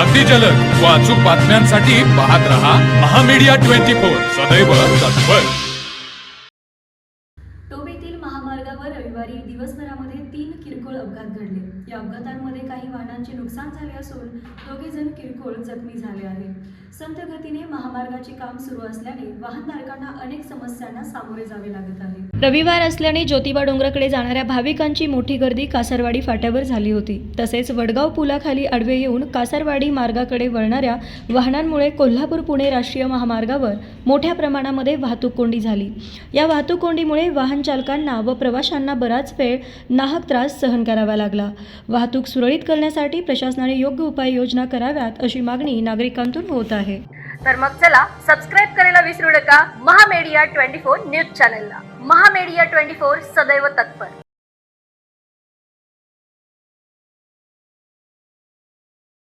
अगदी जलद व अचूक बातम्यांसाठी पाहत रहा महामीडिया ट्वेंटी फोर. सदैव तत्पर. येथील महामार्गावर रविवारी दिवसभरामध्ये तीन किरकोळ अपघात घडले. या अपघातांमध्ये काही वाहनांचे नुकसान झाले असून दोघे जण किरकोळ जखमी झाले आहेत. संथ गतीने महामार्गाचे काम सुरू असल्याने वाहनधारकांना अनेक समस्यांना सामोरे जावे लागत आहे. रविवार असल्याने ज्योतिबा डोंगराकडे जाणाऱ्या भाविकांची मोठी गर्दी कासारवाडी फाट्यावर झाली होती. तसेच वडगाव पुलाखाली आडवे येऊन कासारवाडी मार्गाकडे वळणाऱ्या वाहनांमुळे कोल्हापूर पुणे राष्ट्रीय महामार्गावर मोठ्या प्रमाणामध्ये वाहतूक कोंडी झाली. या वाहतूक कोंडीमुळे वाहन चालकांना व प्रवाशांना बराच वेळ नाहक त्रास सहन करावा लागला. वाहतूक सुरळीत करण्यासाठी प्रशासनाने योग्य उपाययोजना कराव्यात अशी मागणी नागरिकांतून होत आहे. तर मग चला सबस्क्राईब करायला विसरू नका. महामेडिया ट्वेंटी फोर न्यूज चॅनलला. महामेडिया ट्वेंटी फोर सदैव तत्पर.